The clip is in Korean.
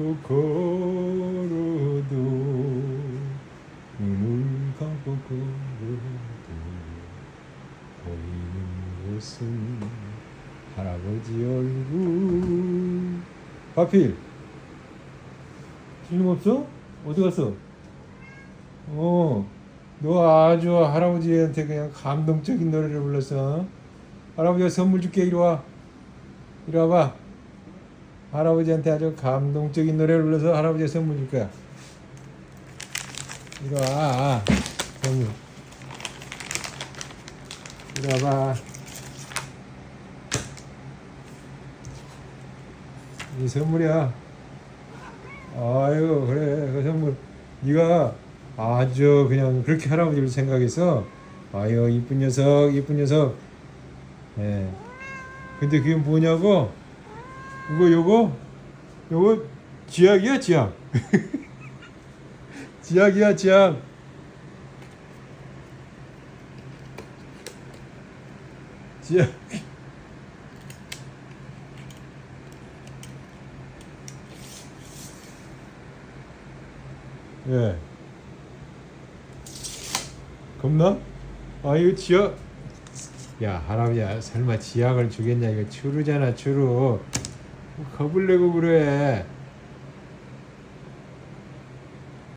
걷고 걸어도 눈을 걸어도 보이는 것은 할아버지 얼굴 가필 틀림없어? 어디 갔어? 어, 너 아주 할아버지한테 그냥 감동적인 노래를 불렀어. 할아버지가 선물 줄게 이리 와. 이리 와봐. 할아버지한테 아주 감동적인 노래를 불러서 할아버지가 선물 줄 거야. 이리 와. 선물. 이리 와봐. 이 선물이야. 아유 그래 그 선물 네가 아주 그냥 그렇게 할아버지를 생각해서 아유 이쁜 녀석 이쁜 녀석 예 근데 그게 뭐냐고 이거 요거 요거 쥐약이야 쥐약. 쥐약이야 쥐약. 쥐약. 예. 겁나? 아 이거 지약 야 할아버지야 설마 지약을 주겠냐 이거 추루잖아 추루 겁을 내고 그래